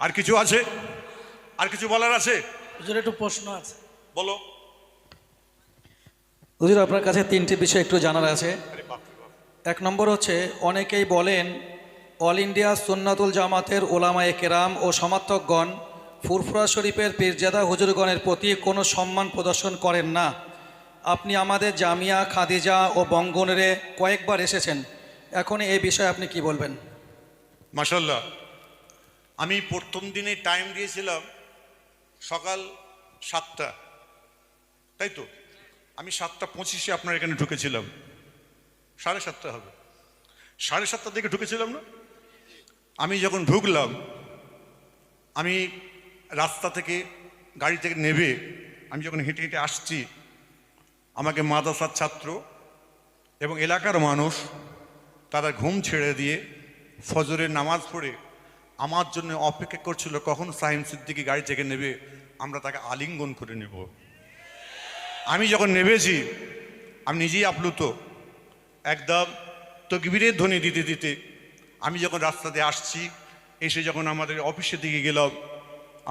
আর কিছু আছে? আর কিছু বলার আছে? হুজুর একটু প্রশ্ন আছে। বলো। হুজুর আপনার কাছে তিনটি বিষয় একটু জানার আছে। এক নম্বর হচ্ছে অনেকেই বলেন অল ইন্ডিয়া সুন্নাতুল জামাতের ওলামায়ে কেরাম ও সমর্থকগণ ফুরফুরা শরীফের পীরজাদা হুজুরগণের প্রতি কোনো সম্মান প্রদর্শন করেন না। আপনি আমাদের জামিয়া খাদিজা ও বঙ্গনেরে কয়েকবার এসেছেন। এখন এই বিষয়ে আপনি কি বলবেন? মাসাল্লাহ আমি প্রথম দিনে টাইম দিয়েছিলাম সকাল সাতটা। তাই তো? আমি সাতটা পঁচিশে আপনার এখানে ঢুকেছিলাম। সাড়ে সাতটা হবে। সাড়ে সাতটার দিকে ঢুকেছিলাম না? আমি যখন ঢুকলাম, আমি রাস্তা থেকে গাড়ি থেকে নেবে, আমি যখন হেঁটে হেঁটে আসছি, আমাকে মাদ্রাসার ছাত্র এবং এলাকার মানুষ তারা ঘুম ছেড়ে দিয়ে ফজরের নামাজ পড়ে আমার জন্য অপেক্ষা করছিল, কখন সাহিম সিদ্দিকি গাড়ি থেকে নেবে, আমরা তাকে আলিঙ্গন করে নেব। আমি যখন নেবেছি, আমি নিজেই আপ্লুত। একদম তকবীরের ধ্বনি দিতে দিতে আমি যখন রাস্তাতে আসছি, এসে যখন আমাদের অফিসের দিকে গেলাম,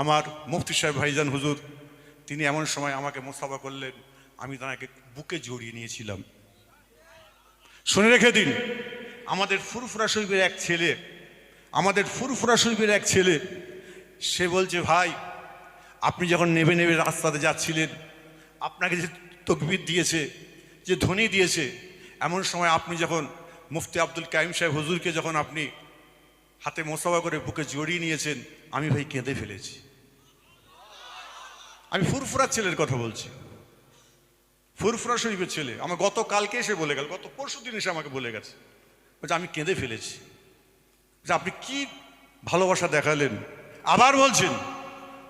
আমার মুফতি সাহেব ভাইজান হুজুর, তিনি এমন সময় আমাকে মোসাফা করলেন, আমি তাকে বুকে জড়িয়ে নিয়েছিলাম। শুনে রেখে দিন, আমাদের ফুরফুরা শরীফের এক ছেলে আমাদের ফুরফুরা শরীফের এক ছেলে, সে বলছে, ভাই, আপনি যখন নেবে নেবে রাস্তাতে যাচ্ছিলেন, আপনাকে যে তকবির দিয়েছে, যে ধ্বনি দিয়েছে, এমন সময় আপনি যখন মুফতি আব্দুল কাইম সাহেব হুজুরকে যখন আপনি হাতে মোসাফা করে বুকে জড়িয়ে নিয়েছেন, আমি ভাই কেঁদে ফেলেছি। আমি ফুরফুরা ছেলের কথা বলছি। ফুরফুরা শরীফের ছেলে। আমার গত কালকে এসে বলে গেল, গত পরশু দিন এসে আমাকে বলে গেছে। বলছে, আমি কেঁদে ফেলেছি। বলছে আপনি কি ভালোবাসা দেখালেন? আবার বলছেন,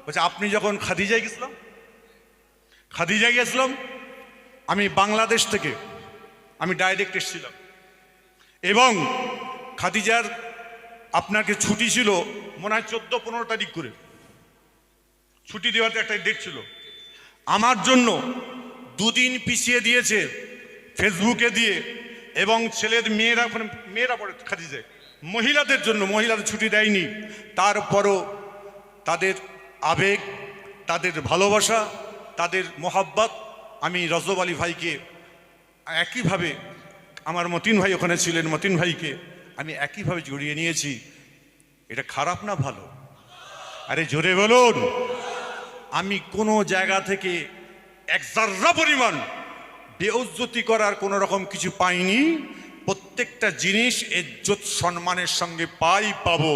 বলছে, আপনি যখন খাদিজায় গেছিলাম খাদিজায় গেছিলাম, আমি বাংলাদেশ থেকে, আমি ডাইরেক্ট এসেছিলাম। এবং খাদিজার আপনাকে ছুটি ছিল মনে হয় চোদ্দ পনেরো তারিখ করে। ছুটি দেওয়াতে একটা ডেট ছিল। আমার জন্য দুদিন পিছিয়ে দিয়েছে ফেসবুকে দিয়ে এবং ছেলের মেয়েরা মেয়েরা পড়ে খাদিজে মহিলাদের জন্য, মহিলাদের ছুটি দেয়নি। তারপরও তাদের আবেগ, তাদের ভালোবাসা, তাদের মোহাব্বত, আমি রজব আলী ভাইকে একইভাবে, আমার মতিন ভাই ওখানে ছিলেন, মতিন ভাইকে আমি একইভাবে জড়িয়ে নিয়েছি। এটা খারাপ না ভালো? আরে জোরে বলুন। আমি কোনো জায়গা থেকে এক জার্রা পরিমাণ বেউজ্জতি করার কোনো রকম কিছু পাইনি। প্রত্যেকটা জিনিস ইজ্জত, সম্মানের সঙ্গে পাই, পাবো।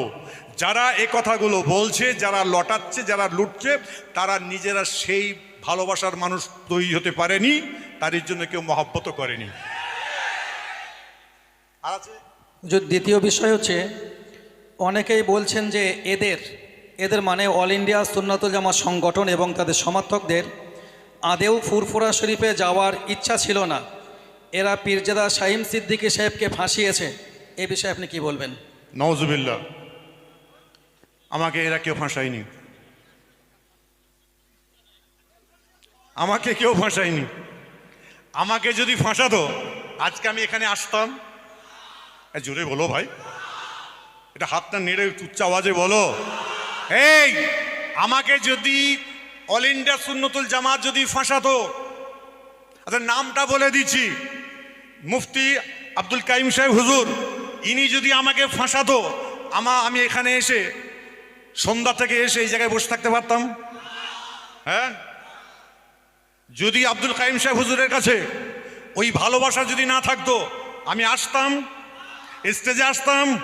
যারা এ কথাগুলো বলছে, যারা লটাচ্ছে, যারা লুটছে, তারা নিজেরা সেই ভালোবাসার মানুষ তৈরি হতে পারেনি তার জন্য কেউ মহব্বত করেনি। আর দ্বিতীয় বিষয় হচ্ছে, অনেকেই বলছেন যে এদের এদের মানে অল ইন্ডিয়া সুন্নাতুল জামাত সংগঠন এবং তাদের সমর্থকদের আদেও ফুরফুরা শরীফে যাওয়ার ইচ্ছা ছিল না। এরা পীরজাদা শাহিম সিদ্দিকী সাহেবকে ফাঁসিয়েছে। এ বিষয়ে আপনি কি বলবেন? নওজুবিল্লা আমাকে এরা কেউ ফাঁসায়নি। আমাকে কেউ ফাঁসায়নি। আমাকে যদি ফাঁসাতো, আজকে আমি এখানে আসতাম। জোরে বলো ভাই। এটা হাতটা নেড়ে উচ্চ আওয়াজে বলো। এই, আমাকে যদি অল ইন্ডিয়া সুন্নতুল জামাত যদি ফাঁসাতো আচ্ছা নামটা বলে দিচ্ছি। মুফতি আব্দুল কাইম সাহেব হুজুর, ইনি যদি আমাকে ফাঁসাতো, আমা, আমি এখানে এসে, সন্ধ্যা থেকে এসে এই জায়গায় বসে থাকতে পারতাম? হ্যাঁ? যদি আব্দুল কাইম সাহেব হুজুরের কাছে ওই ভালোবাসা যদি না থাকতো, আমি আসতাম, স্টেজে আসতাম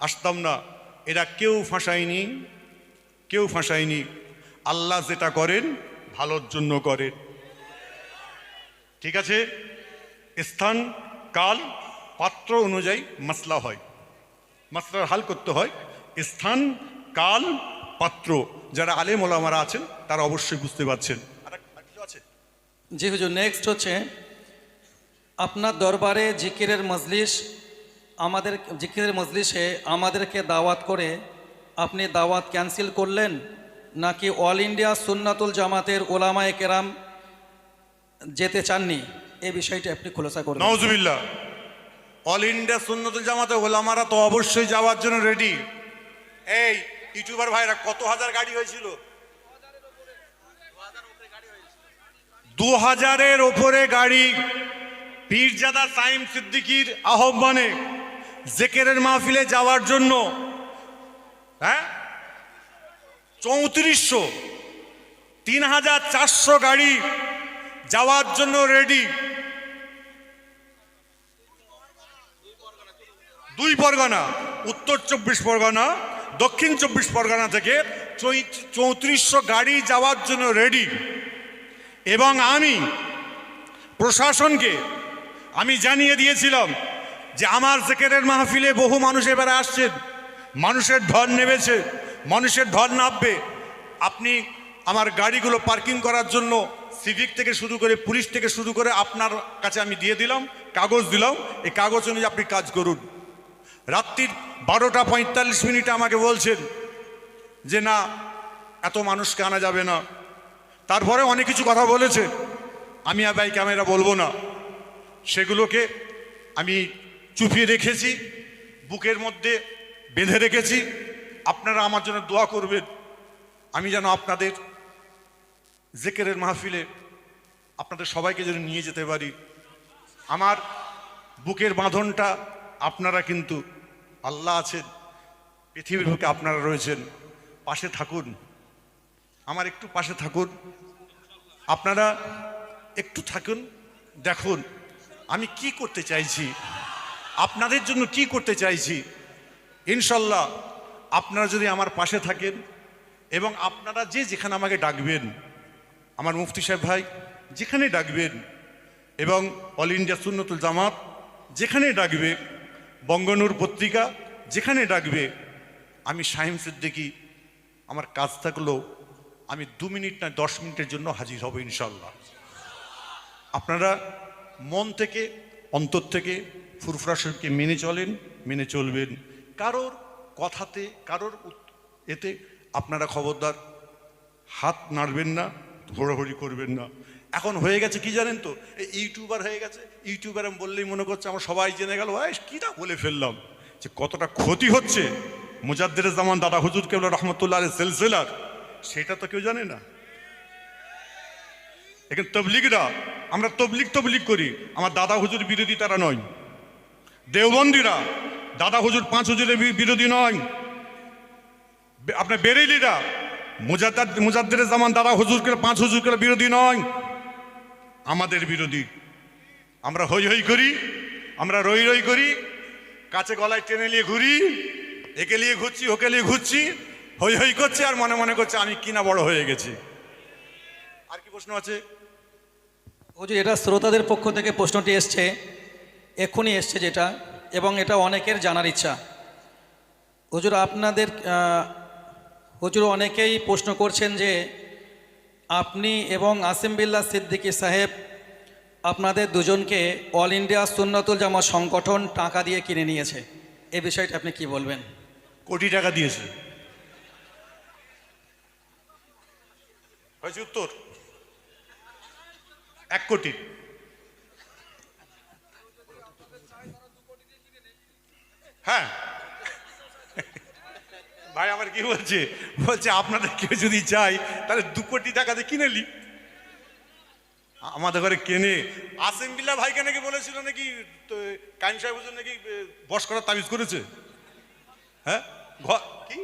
আসতাম না। এরা কেউ ফাঁসায়নি কেউ ফাঁসায়নি। আল্লাহ যেটা করেন, ভালোর জন্য করেন। ঠিক আছে? স্থান, কাল, পাত্র অনুযায়ী মাসলা হয়। মাসলার হাল করতে হয়। স্থান, কাল, পাত্র, যারা আলেম ওলামারা আছেন, তারা অবশ্যই বুঝতে পারছেন। জি হুজুর নেক্সট হচ্ছে, আপনার দরবারে জিকিরের মজলিস, আমাদের জিকিরের মজলিসে আমাদেরকে দাওয়াত করে আপনি দাওয়াত ক্যান্সেল করলেন, নাকি অল ইন্ডিয়া সুন্নাতুল জামাতের ওলামায়ে কেরাম যেতে চাননি? এই বিষয়টি আপনি খোলাসা করবেন নওজুবিল্লাহ অল ইন্ডিয়া সুন্নতুল জামাতে ওলামারা তো অবশ্যই যাওয়ার জন্য রেডি। এই ইউটিউবার ভাইরা, কত হাজার গাড়ি হয়েছিল? দু হাজারের ওপরে গাড়ি। পীরজাদা সাইম সিদ্দিকির আহ্বানে জেকেরের মাহফিলে যাওয়ার জন্য হ্যাঁ? চৌত্রিশশো, তিন হাজার চারশো গাড়ি যাওয়ার জন্য রেডি। দুই পরগনা, উত্তর চব্বিশ পরগনা, দক্ষিণ চব্বিশ পরগনা থেকে চৌত্রিশশো গাড়ি যাওয়ার জন্য রেডি এবং আমি প্রশাসনকে আমি জানিয়ে দিয়েছিলাম যে আমার জেকেরের মাহফিলে বহু মানুষ এবারে আসছেন। মানুষের ঢল নেমেছে, মানুষের ঢল নামবে। আপনি আমার গাড়িগুলো পার্কিং করার জন্য সিভিক থেকে শুরু করে পুলিশ থেকে শুরু করে আপনার কাছে আমি দিয়ে দিলাম, কাগজ দিলাম। এই কাগজ অনুযায়ী আপনি কাজ করুন। রাত্রির বারোটা পঁয়তাল্লিশ মিনিটে আমাকে বলছেন যে, না, এত মানুষকে আনা যাবে না। তারপরে অনেক কিছু কথা বলেছে। আমি আর ক্যামেরা বলব না। সেগুলোকে আমি চুপিয়ে রেখেছি, বুকের মধ্যে বেঁধে রেখেছি। আপনারা আমার জন্য দোয়া করবেন। আমি যেন আপনাদের জেকেরের মাহফিলে আপনাদের সবাইকে যেন নিয়ে যেতে পারি। আমার বুকের বাঁধনটা আপনারা কিন্তু আল্লাহ আছেন, পৃথিবীর বুকে আপনারা রয়েছেন, পাশে থাকুন। আমার একটু পাশে থাকুন। আপনারা একটু থাকুন, দেখুন, আমি কি করতে চাইছি, আপনাদের জন্য কি করতে চাইছি। ইনশাল্লাহ, আপনারা যদি আমার পাশে থাকেন এবং আপনারা যে যেখানে আমাকে ডাকবেন, আমার মুফতি সাহেব ভাই, যেখানে ডাকবেন এবং অল ইন্ডিয়া সুন্নতুল জামাত যেখানে ডাকবে বঙ্গনূর পত্রিকা, যেখানে ডাকবে, আমি শাহিম সিদ্দিকি, আমার কাজ থাকলেও আমি দু মিনিট না দশ মিনিটের জন্য হাজির হব ইনশাল্লাহ আপনারা মন থেকে, অন্তর থেকে ফুরফুরা শরীফকে মেনে চলেন, মেনে চলবেন। কারোর কথাতে, কারোর এতে আপনারা খবরদার হাত নাড়বেন না ঘোরাঘুরি করবেন না। এখন হয়ে গেছে কি জানেন তো? ইউটিউবার হয়ে গেছে। ইউটিউবার আমি বললেই মনে করছে, আমার সবাই জেনে গেল ভাই কীটা বলে ফেললাম যে কতটা ক্ষতি হচ্ছে? মুজাদ্দের জামান দাদা হুজুর কেবল রহমতুল্লাহ সেলসেলার। সেটা তো কেউ জানে না। এখানে তবলিগরা, আমরা তবলিগ তবলিগ করি, আমার দাদা হুজুর বিরোধী তারা নয়। দেওবন্দিরা, দাদা হুজুর পাঁচ হুজুরের বিরোধী নয়। আপনার বেরেলিরা মুজাদ্দাদ মুজাদ্দের জামান দাদা হুজুরকে পাঁচ হুজুরকে বিরোধী নয়। আমাদের বিরোধী। আমরা হই হই করি, আমরা রই রই করি, কাছে গলায় টেনে নিয়ে ঘুরি, একে নিয়ে ঘুরছি, ওকে নিয়ে ঘুরছি হই হই করছি আর মনে মনে করছে আমি কিনা বড় হয়ে গেছি। আর কি প্রশ্ন আছে? ও যে এটা শ্রোতাদের পক্ষ থেকে প্রশ্নটি এসছে এক্ষুনি এসছে যেটা, এবং এটা অনেকের জানার ইচ্ছা। হুজুর, আপনাদের হুজুর অনেকেই প্রশ্ন করছেন যে আপনি এবং আসিম বিল্লাহ সিদ্দিকী সাহেব আপনাদের দুজনকে অল ইন্ডিয়া সুন্নতুল জামা সংগঠন টাকা দিয়ে কিনে নিয়েছে। এ বিষয়টা আপনি কি বলবেন? কোটি টাকা দিয়েছে। উত্তর? এক কোটি। হ্যাঁ। ভাই, আমার কি বলছে? বলছে, আপনাদের কেউ যদি চাই তাহলে দু কোটি টাকাতে কিনে নি। আমাদের ঘরে কেনে। আসিম বিল্লা ভাইকে নাকি বলেছিল নাকি কাইম সাহেব নাকি বস করার তাবিজ করেছে। হ্যাঁ? ঘর কি?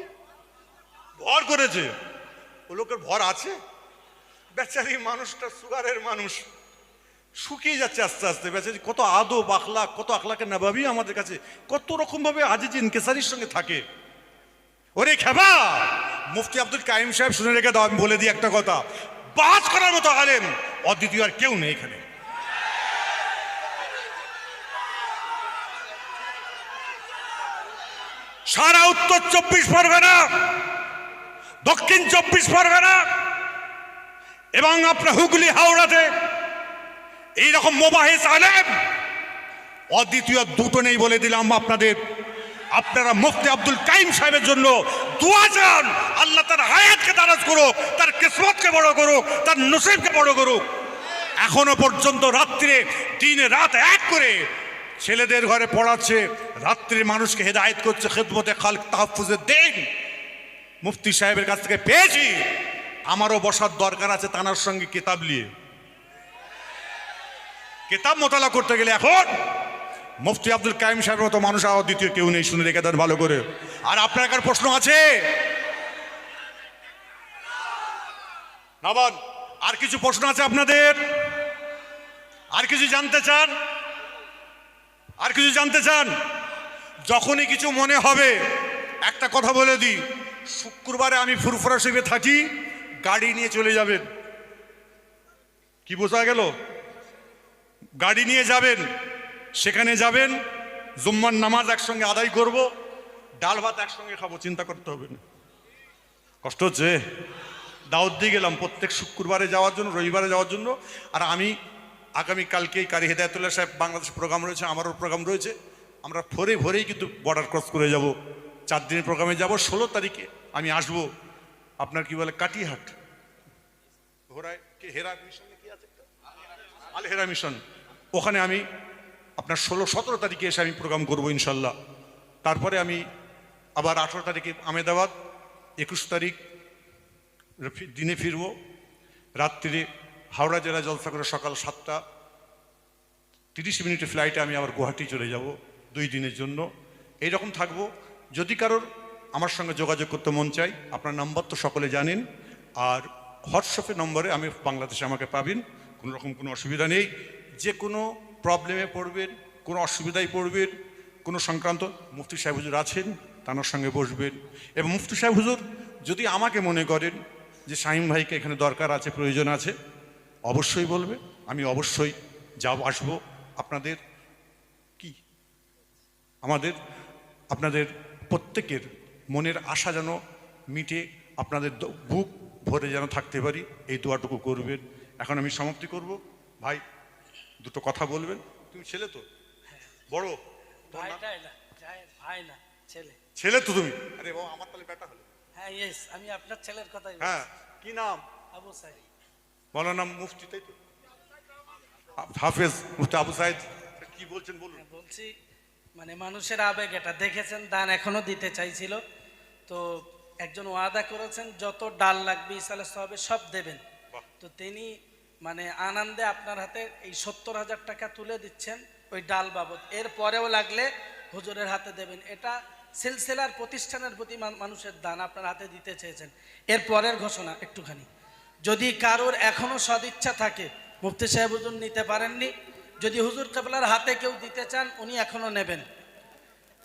ভর করেছে। ও লোকের ভর আছে? বেচারি মানুষটা সুগারের মানুষ। শুকিয়ে যাচ্ছে আস্তে আস্তে। বেচারি কত আদো বাখলা কত আখলাকে নাবাবি আমাদের কাছে কত রকম ভাবে আজিজ ইনকেসারির সঙ্গে থাকে। ওরে খেবা মুফতি আব্দুল কাইম সাহেব শুনে রেখে দাও, আমি বলে দিই একটা কথা। বাজ করার মতো আলেম, অদ্বিতীয় আর কেউ নেই এখানে। সারা উত্তর চব্বিশ পরগনা, দক্ষিণ চব্বিশ পরগনা এবং আপনার হুগলি, হাওড়াতে এইরকম মোবাহিস আলেম, অদ্বিতীয় দুটো নেই বলে দিলাম আপনাদের। আপনারা মুফতি আব্দুল কাইম সাহেবের জন্য দোয়া চান। আল্লাহ তার হায়াতকে দারাজ করুক, তার কিসমতকে বড় করুক, তার নসিবকে বড় করুক। এখনও পর্যন্ত রাত্রে দিনে রাত এক করে ছেলেদের ঘরে পড়াচ্ছে রাত্রে মানুষকে হেদায়েত করছে, খেদমতে খাল তাহফুজের দিন। মুফতি সাহেবের কাছ থেকে পেয়েছি। আমারও বসার দরকার আছে তানার সঙ্গে কিতাব নিয়ে। কিতাব মোতালা করতে গেলে এখন মুফতি আব্দুল কাইম সাহেবের মতো মানুষ আর দ্বিতীয় কেউ নেই, শুনে রেখে দেন ভালো করে। আর আপনার কার প্রশ্ন আছে? নাবান, আর কিছু প্রশ্ন আছে আপনাদের? আর কিছু জানতে চান? আর কিছু জানতে চান? যখনই কিছু মনে হবে, একটা কথা বলে দিই, শুক্রবারে আমি ফুরফুরা শিবে থাকি, গাড়ি নিয়ে চলে যাবেন। কি বোঝা গেল? গাড়ি নিয়ে যাবেন সেখানে যাবেন, জুম্মার নামাজ একসঙ্গে আদায় করব, ডাল ভাত একসঙ্গে খাব, চিন্তা করতে হবে না। কষ্ট হচ্ছে, দাওয়াত দিয়ে গেলাম, প্রত্যেক শুক্রবারে যাওয়ার জন্য, রবিবারে যাওয়ার জন্য। আর আমি আগামী কালকেই কারি হেদায়তুল্লাহ সাহেব বাংলাদেশ প্রোগ্রাম রয়েছে, আমারও প্রোগ্রাম রয়েছে। আমরা ভোরে ভোরেই কিন্তু বর্ডার ক্রস করে যাব। চার দিনের প্রোগ্রামে যাব, ষোলো তারিখে আমি আসব। আপনার কি বলে, কাটিহাট। ঘোড়ায় হেরা মিশন কি আছে? আল হেরা মিশন। ওখানে আমি আপনার ষোলো, সতেরো তারিখে এসে আমি প্রোগ্রাম করব ইনশাল্লাহ। তারপরে আমি আবার আঠেরো তারিখে আমেদাবাদ একুশ তারিখ দিনে ফিরব। রাত্রিরে হাওড়া জেলা জলসা করে সকাল সাতটা, তিরিশ মিনিটের ফ্লাইটে আমি আবার গুয়াহাটি চলে যাব দুই দিনের জন্য। এই রকম থাকব। যদি কারোর আমার সঙ্গে যোগাযোগ করতে মন চাই আপনার নাম্বার তো সকলে জানেন। আর হোয়াটসঅ্যাপের নম্বরে আমি বাংলাদেশে আমাকে পাবেন। কোনো রকম কোনো অসুবিধা নেই। যে কোনো প্রবলেমে পড়বেন, কোনো অসুবিধায় পড়বেন, কোনো সংক্রান্ত মুফতি সাহেব হুজুর আছেন, তার সঙ্গে বসবেন। এবং মুফতি সাহেব হুজুর যদি আমাকে মনে করেন যে শাহিম ভাইকে এখানে দরকার আছে, প্রয়োজন আছে, অবশ্যই বলবে, আমি অবশ্যই যাব, আসব। আপনাদের কি? আমাদের, আপনাদের প্রত্যেকের মনের আশা যেন মিটে, আপনাদের বুক ভরে যেন থাকতে পারি, এই দোয়াটুকু করবেন। এখন আমি সমাপ্তি করব। ভাই দুটো কথা বলবেন। তুমি ছেলে তো? বড়? ভাই না ছেলে। ছেলে তো তুমি? আরে বাবা আমার তাহলে বেটা হলো। হ্যাঁ ইয়েস আমি আপনার ছেলের কথাই বলছি। হ্যাঁ কি নাম? আবু সাইদ। বলো নাম মুফতি তাই তো? হাফেজ মুফতি আবু সাইদ। কি বলছেন বলুন। হ্যাঁ, বলছি মানে মানুষের আবেগ এটা। দেখেছেন দান এখনও দিতে চাইছিল। তো একজন ওয়াদা করেছেন যত ডাল লাগবে ইসালে সবে সব দেবেন। তো তিনি মানে আনন্দে আপনার হাতে এই সত্তর হাজার টাকা তুলে দিচ্ছেন ওই ডাল বাবদ। এর পরেও লাগলে হুজুরের হাতে দেবেন। এটা সিলসিলার প্রতিষ্ঠানের প্রতি মান- মানুষের দান আপনার হাতে দিতে চেয়েছেন। এর পরের ঘোষণা একটুখানি। যদি কারোর এখনও সদিচ্ছা থাকে, মুফতি সাহেব হুজুর নিতে পারেননি। যদি হুজুর কেবলার হাতে কেউ দিতে চান, উনি এখনও নেবেন।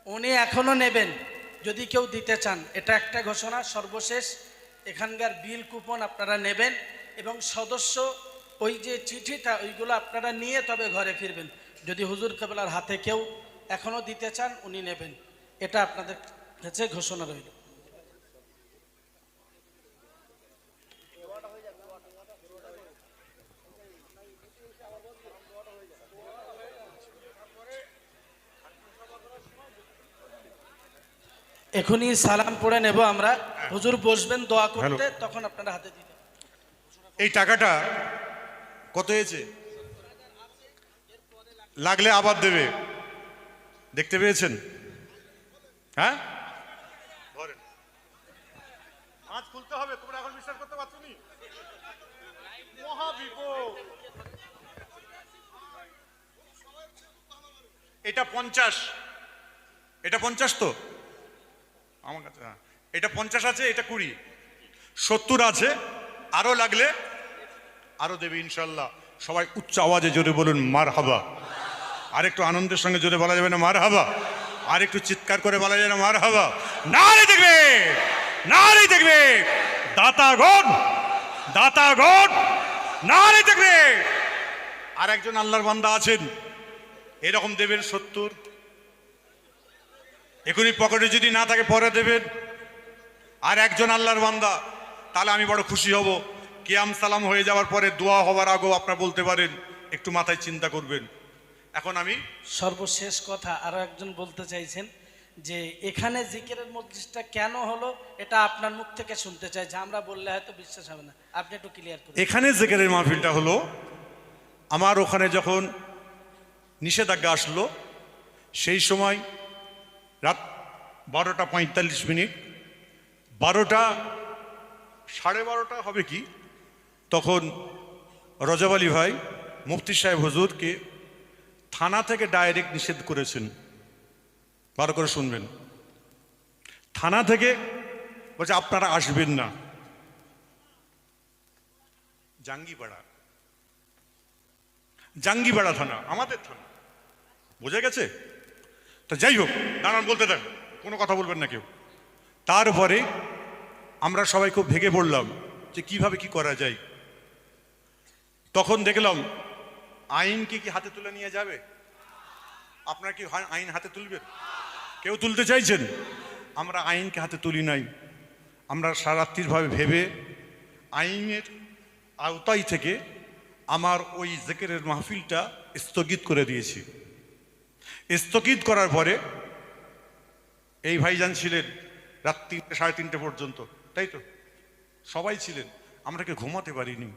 উনি এখনও নেবেন, যদি কেউ দিতে চান। এটা একটা ঘোষণা। সর্বশেষ এখানকার বিল কুপন আপনারা নেবেন এবং সদস্য ওই যে চিঠিটা ওইগুলো আপনারা নিয়ে তবে ঘরে ফিরবেন। যদি হুজুর কেবলার হাতে কেউ এখনও দিতে চান উনি নেবেন। এটা আপনাদের কাছে ঘোষণা রইল। এখনই সালাম পড়ে নেব আমরা। হুজুর বসবেন দোয়া করতে তখন আপনারা হাতে দিবেন। এই টাকাটা কত হয়েছে? লাগলে আবার দেবে। দেখতে পেয়েছেন? হ্যাঁ? আজ খুলতে হবে, তোমরা এখন বিশ্বাস করতে পারছ নি? এটা পঞ্চাশ। এটা পঞ্চাশ তো? আমার কাছে হ্যাঁ। এটা পঞ্চাশ আছে, এটা কুড়ি। সত্তর আছে, আরও লাগলে আরও দেবে ইনশাল্লাহ। সবাই উচ্চ আওয়াজে জোরে বলুন মার হাবা আর একটু আনন্দের সঙ্গে জোরে বলা যাবে না মার হাবা আর একটু চিৎকার করে বলা যাবে না মার হাবা না রে দেখবে। না রে দেখবে দাতাগণ দাতাগণ না রে দেখবে। আর একজন আল্লাহর বান্দা আছেন, এরকম দেবেন সত্তর। এখনই পকেটে যদি না থাকে, পরে দেবেন। আর একজন আল্লাহর বান্দা, তাহলে আমি বড় খুশি হব। কিয়াম সালাম হয়ে যাওয়ার পরে দোয়া হওয়ার আগেও আপনারা বলতে পারেন একটু মাথায় চিন্তা করবেন। এখন আমি সর্বশেষ কথা আরও একজন বলতে চাইছেন যে এখানে জিকিরের মজলিসটা কেন হলো এটা আপনার মুখ থেকে শুনতে চাই। যে আমরা বললে হয়তো বিশ্বাস হবে না। আপনি একটু ক্লিয়ার করুন এখানে জেকেরের মাহফিলটা হলো আমার ওখানে যখন নিষেধাজ্ঞা আসলো সেই সময় রাত বারোটা পঁয়তাল্লিশ মিনিট বারোটা সাড়ে বারোটা হবে কি? তখন রজব আলী ভাই মুফতি সাহেব হুজুরকে থানা থেকে ডাইরেক্ট নিষেধ করেছেন। ভালো করে শুনবেন। থানা থেকে বলছে, আপনারা আসবেন না। জাঙ্গিপাড়া। জাঙ্গিপাড়া থানা, আমাদের থানা। বোঝা গেছে? তা যাই হোক, দাঁড়ান বলতে দেন কোনো কথা বলবেন না কেউ। তারপরে আমরা সবাই খুব ভেঙে পড়লাম যে কীভাবে কি করা যায়। তখন দেখলাম আইনকে কি কি হাতে তুলে নিয়ে যাবে? আপনার কি হয়- আইন হাতে তুলবেন কেউ তুলতে চাইছেন? আমরা আইনকে হাতে তুলি নাই। আমরা সারাত্রিরভাবে ভেবে আইনের আওতায় থেকে আমার ওই জেকেরের মাহফিলটা স্থগিত করে দিয়েছি। স্থগিত করার পরে এই ভাইজান ছিলেন রাত তিনটে সাড়ে তিনটে পর্যন্ত তাই তো? সবাই ছিলেন। আমরা কি ঘুমাতে পারিনি?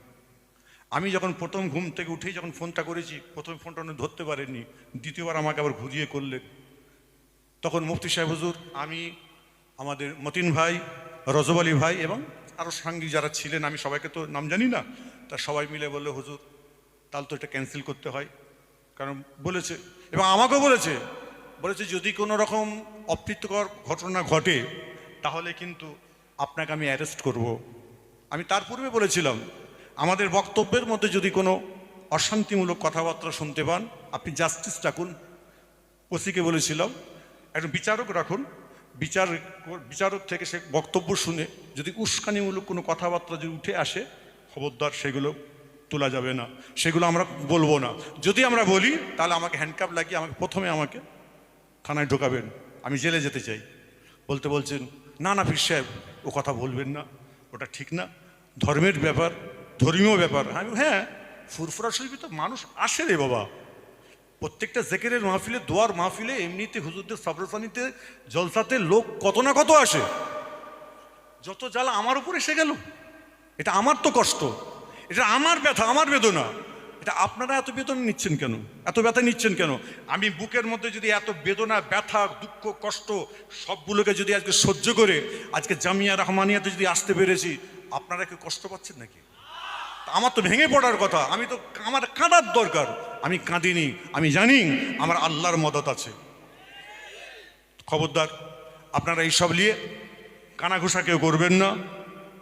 আমি যখন প্রথম ঘুম থেকে উঠেই যখন ফোনটা করেছি, প্রথম ফোনটা উনি ধরতে পারেননি, দ্বিতীয়বার আমাকে আবার ঘুরিয়ে করলেন তখন মুফতি সাহেব হুজুর, আমি, আমাদের মতিন ভাই, রজব আলী ভাই এবং আরও সাঙ্গী যারা ছিলেন, আমি সবাইকে তো নাম জানি না, তা সবাই মিলে বলল, হুজুর, তাহলে তো এটা ক্যান্সেল করতে হয় কারণ বলেছে, এবং আমাকেও বলেছে বলেছে যদি কোনো রকম অপ্রীতিকর ঘটনা ঘটে, তাহলে কিন্তু আপনাকে আমি অ্যারেস্ট করব। আমি তার পূর্বে বলেছিলাম আমাদের বক্তব্যের মধ্যে যদি কোনো অশান্তিমূলক কথাবার্তা শুনতে পান, আপনি জাস্টিস ডাকুন। ওসিকে বলেছিলাম, একজন বিচারক রাখুন। বিচার বিচারক থেকে সে বক্তব্য শুনে যদি উস্কানিমূলক কোনো কথাবার্তা যদি উঠে আসে, খবরদার, সেগুলো তোলা যাবে না। সেগুলো আমরা বলব না। যদি আমরা বলি, তাহলে আমাকে হ্যান্ডকাপ লাগিয়ে আমাকে প্রথমে আমাকে থানায় ঢোকাবেন। আমি জেলে যেতে চাই। বলতে বলছেন, না না, ফির সাহেব, ও কথা বলবেন না। ওটা ঠিক না। ধর্মের ব্যাপার ধর্মীয় ব্যাপার। আমি হ্যাঁ ফুরফুরা শরীফে তো মানুষ আসে রে বাবা। প্রত্যেকটা জেকেরের মাহফিলে, দোয়ার মাহফিলে এমনিতে হুজুরদের সবরসানিতে, জলসাতে লোক কত না কত আসে। যত জ্বালা আমার উপর এসে গেল, এটা আমার তো কষ্ট, এটা আমার ব্যথা, আমার বেদনা। এটা আপনারা এত বেদনা নিচ্ছেন কেন? এত ব্যথা নিচ্ছেন কেন? আমি বুকের মধ্যে যদি এত বেদনা, ব্যথা, দুঃখ, কষ্ট সবগুলোকে যদি আজকে সহ্য করে, আজকে জামিয়া রহমানিয়াতে যদি আসতে পেরেছি, আপনারা কি কষ্ট পাচ্ছেন নাকি? আমার তো ভেঙে পড়ার কথা। আমি তো আমার কাঁদার দরকার। আমি কাঁদিনি, আমি জানি আমার আল্লাহর মদত আছে। খবরদার, আপনারা এইসব নিয়ে কানাঘুষা কেউ করবেন না,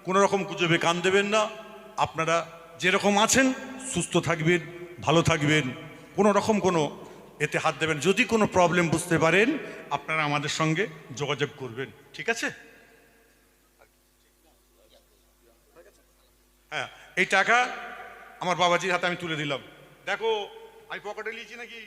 কোনো রকম গুজবে কান দেবেন না। আপনারা যেরকম আছেন, সুস্থ থাকবেন, ভালো থাকবেন। কোনো রকম কোনো এতে হাত দেবেন। যদি কোনো প্রবলেম বুঝতে পারেন, আপনারা আমাদের সঙ্গে যোগাযোগ করবেন। ঠিক আছে? হ্যাঁ। এই টাকা আমার বাবাজির হাতে আমি তুলে দিলাম। দেখো আমি পকেটে নিয়েছি নাকি?